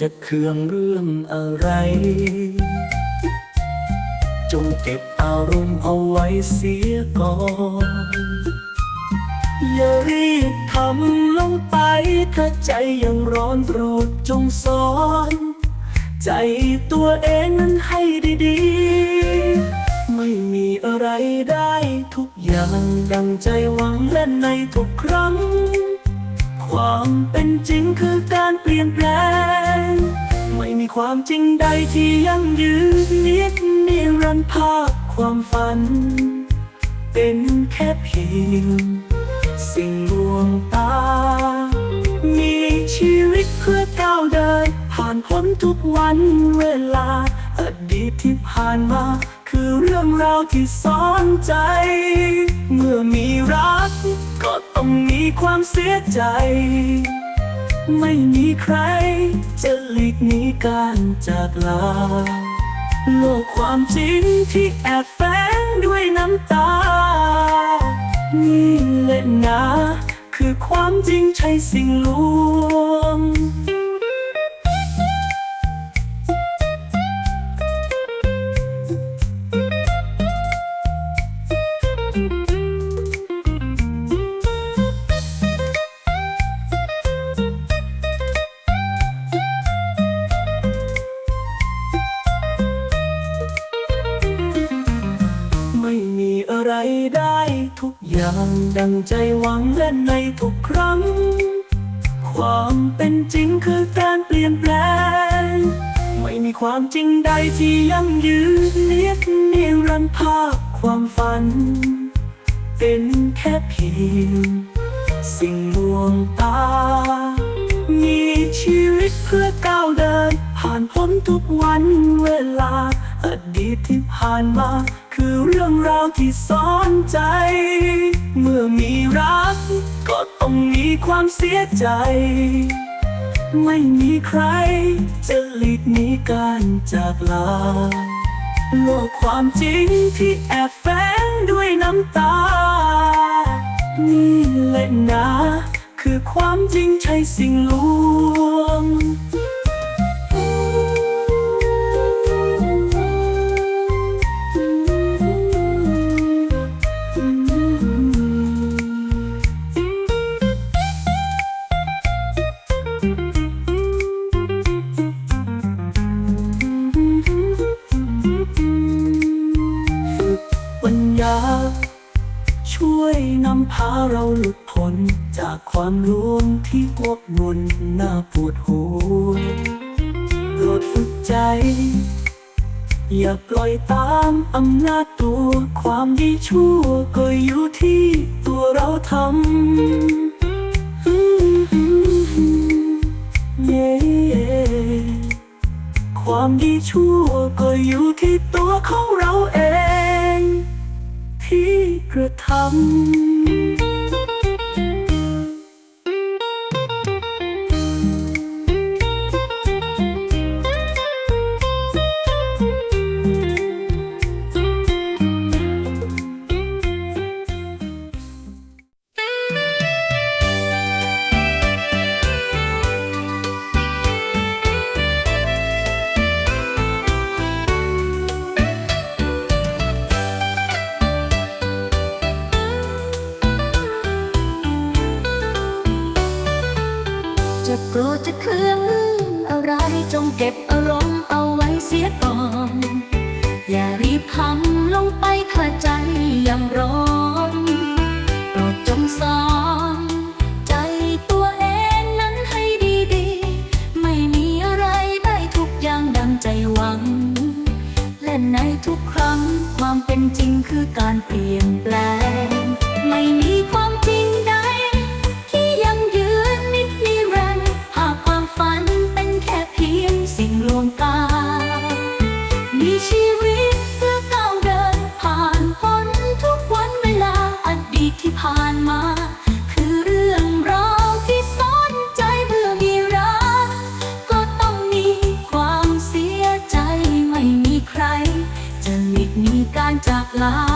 จะเคืองเรื่องอะไร จงเก็บอารมณ์เอาไว้เสียก่อน อย่ารีบทำลงไปถ้าใจยังร้อนโปรดจงสอน ใจตัวเองนั้นให้ดีๆ ไม่มีอะไรได้ทุกอย่างดังใจหวังและในทุกครั้ง ความเป็นจริงคือการเปลี่ยนแปลง ไม่มีความจริงใดที่ยั่งยืนนิดนิรันดร์ภาพความฝัน เป็นแค่เพียงสิ่งลวงตา มีชีวิตเพื่อก้าวเดิน ผ่านพ้นทุกวันเวลา อดีตที่ผ่านมา คือเรื่องราวที่สอนใจ เมื่อมีรัก ก็ต้องมีความเสียใจ ไม่มีใคร จะหลีกหนีการจากลา โลกความจริงที่แอบแฝงด้วยน้ำตา นี่แหละนะ คือความจริงใช่สิ่งลวง ดังใจหวังและในทุกครั้ง ความเป็นจริงคือการเปลี่ยนแปลง ไม่มีความจริงใดที่ยังยืนเนียดนิรันดร์ภาพความฝัน เป็นแค่เพียงสิ่งลวงตา มีชีวิตเพื่อก้าวเดิน ผ่านพ้นทุกวันเวลาอดีตที่ผ่านมา คือเรื่องราวที่สอนใจ เมื่อมีรัก ก็ต้องมีความเสียใจ ไม่มีใคร จะหลีกหนีการจากลา โลกความจริงที่แอบแฝงด้วยน้ำตา นี่แหละนะ คือความจริงใช่สิ่งลวง ปัญญาช่วยนำพาเราหลุดพ้นจากความลวงที่วกวนน่าปวดหัวโปรดฝึกใจ อย่าปล่อยตามอำนาจตัว ความดีชั่วก็อยู่ที่ตัวเราทำความดีชั่วก็อยู่ที่ตัวของเราเอง ที่กระทำ โกรธจะเคลื่องอะไรจงเก็บอารมณ์เอาไว้เสียก่อน ก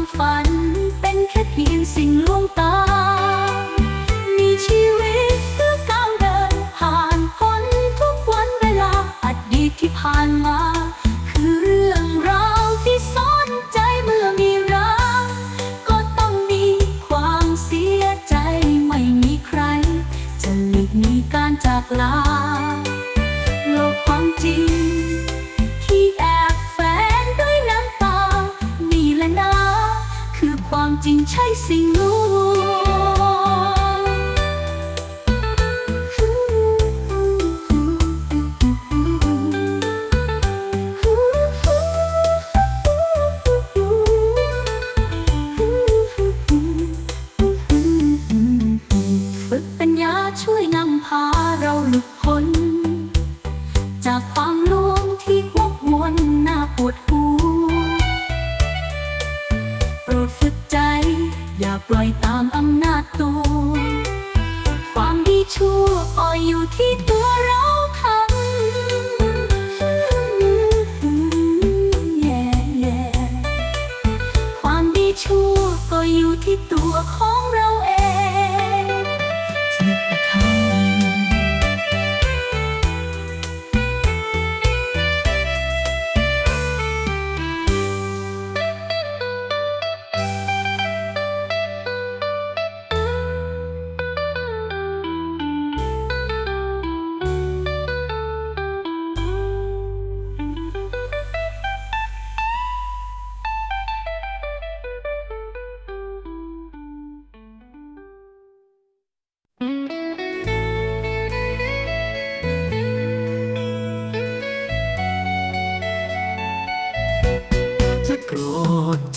ความฝัน เป็นแค่เพียงสิ่งลวง จริงใช่สิ่งลวงฝึกปัญญาช่วยนำพาเราหลุดพ้น จากความลวงที่วกวนน่าปวดหัว ใจ อย่าปล่อยตามอำนาจตัว ความดีชั่วอ่อยอยู่ที่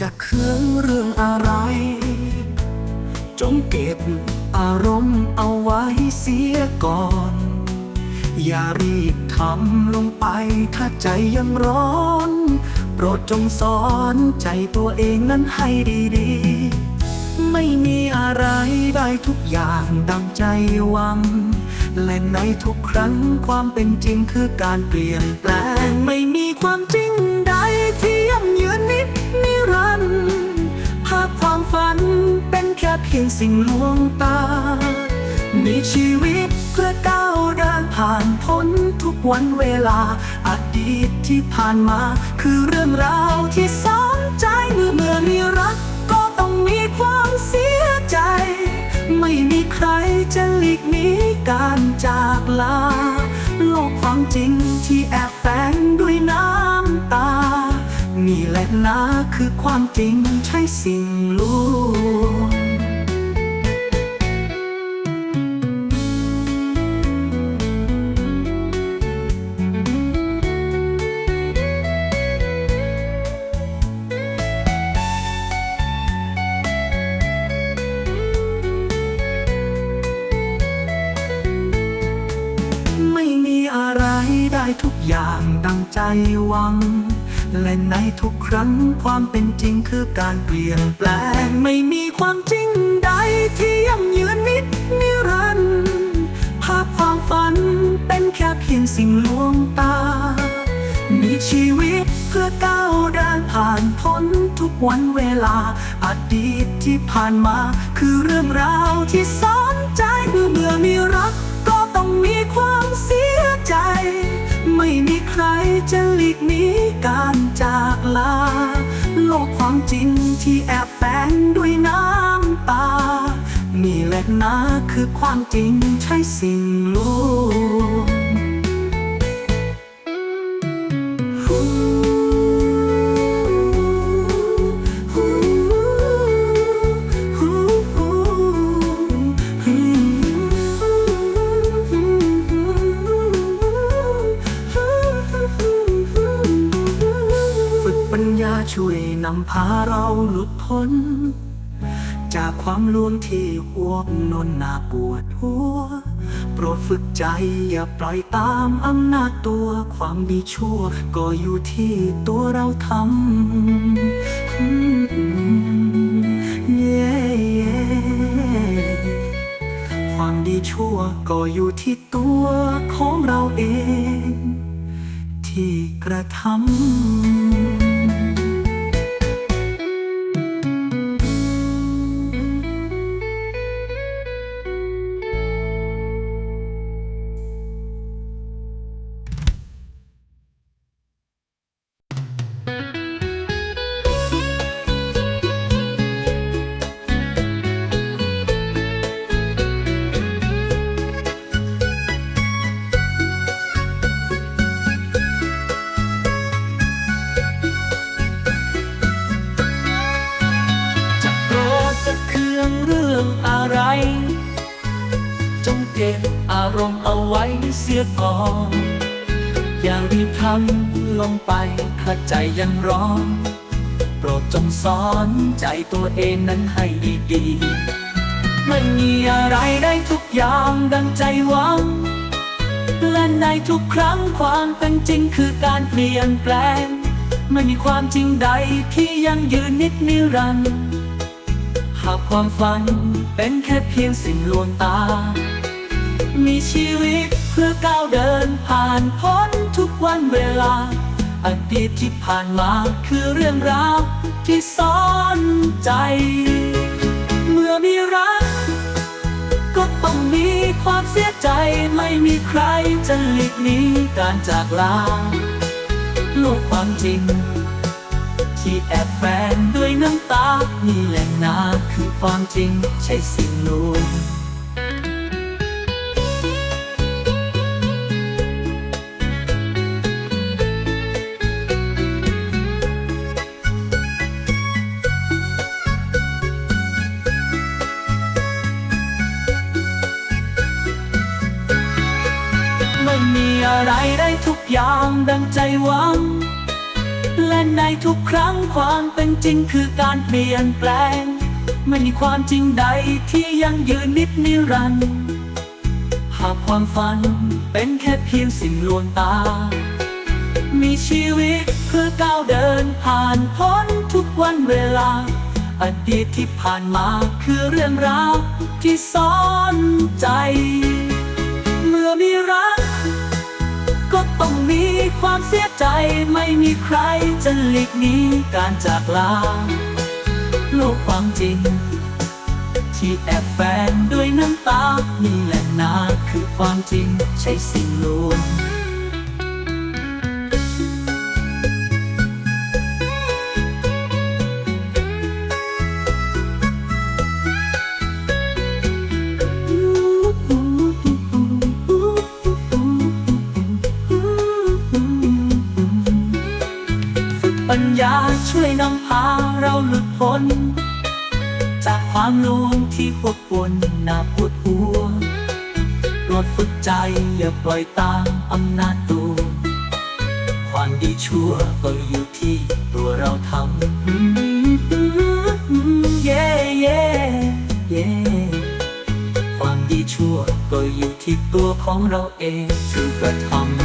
จะเคืองเรื่องอะไร จงเก็บอารมณ์เอาไว้เสียก่อน อย่ารีบทำลงไปถ้าใจยังร้อน โปรดจงสอนใจตัวเองนั้นให้ดีๆ ไม่มีอะไรได้ทุกอย่างดังใจหวัง และในทุกครั้งความเป็นจริงคือการเปลี่ยนแปลงไม่มีความจริงใด ค่เพียงสิ่งลวงตามีชีวิตเพื่อก้าวเดินผ่านพ้นทุกวันเวลาอดีตที่ผ่านมา คือเรื่องราวที่สอนใจเมื่อเมื่อมีรัก ก็ต้องมีความเสียใจ ไม่มีใครจะหลีกหนีการจากลา โลกความจริงที่แอบแฝงด้วยน้ำตานี่แหละนะคือความจริงใช่สิ่งลว อย่างดังใจหวัง และในทุกครั้งความเป็นจริงคือการเปลี่ยนแปลงไม่มีความจริงใดที่ยั่งยืนนิดนิรันดร์ภาพความฝันเป็นแค่เพียงสิ่งลวงตา มีชีวิตเพื่อก้าวเดินผ่านพ้นทุกวันเวลาอดีตที่ผ่านมา คือเรื่องราวที่สอนใจเมื่อเมื่อมีรักก็ต้องมีความเสียใจ ไม่มีใครจะหลีกหนีการจากลา โลกความจริงที่แอบแฝงด้วยน้ำตา นี่แหละนะคือความจริงใช่สิ่งลว พาเราหลุดพ้น จากความลวงที่หัวนนนาปวดหัว โปรดฝึกใจอย่าปล่อยตามอำนาจตัวความดีชั่ว ก็อยู่ที่ตัวเราทำเย้ความดีชั่วก็อยู่ที่ตัวของเราเอง ที่กระทำ เก็บอารมณ์เอาไว้เสียก่อน อย่ารีบทำลงไปถ้าใจยังร้อน โปรดจงสอนใจตัวเองนั้นให้ดีๆไม่มีอะไรได้ทุกอย่างดังใจหวัง และในทุกครั้งความเป็นจริงคือการเปลี่ยนแปลง ไม่มีความจริงใดที่ยังยืนนิดนิรันดร์หากความฝันเป็นแค่เพียงสิ่งลวงตา มีชีวิตเพื่อก้าวเดินผ่านพ้นทุกวันเวลา อดีตที่ผ่านมาคือเรื่องราวที่ซ่อนใจ เมื่อมีรัก ก็ต้องมีความเสียใจไม่มีใครจะหลีกหนีการจากลาโลกความจริง ที่แอบแฝงด้วยน้ำตานี่แหละนาคือความจริงใช่สิ่งลวง อะไรได้ทุกอย่างดังใจหวัง และในทุกครั้งความเป็นจริงคือการเปลี่ยนแปลง ไม่มีความจริงใดที่ยังยืนนิดนิรันดร์หากความฝันเป็นแค่เพียงสิ่งลวงตา มีชีวิตเพื่อก้าวเดินผ่านพ้นทุกวันเวลาอดีตที่ผ่านมาคือเรื่องราวที่ซ่อนใจ เมื่อมีรัก ก็ต้องมีความเสียใจไม่มีใครจะหลีกหนีการจากลา โลกความจริง ที่แอบแฝงด้วยน้ำตานี่แหละนาคือความจริงใช่สิ่งลวง ช่วยนำพาเราหลุดพ้น จากความลวงที่พวกวนน่าปวดหัวโปรดฝึกใจอย่าปล่อยตามอำนาจตัวความดีชั่วก็อยู่ที่ตัวเราทำเย่เย่เย่ความดีชั่วก็อยู่ที่ตัวของเราเองคือกระทำ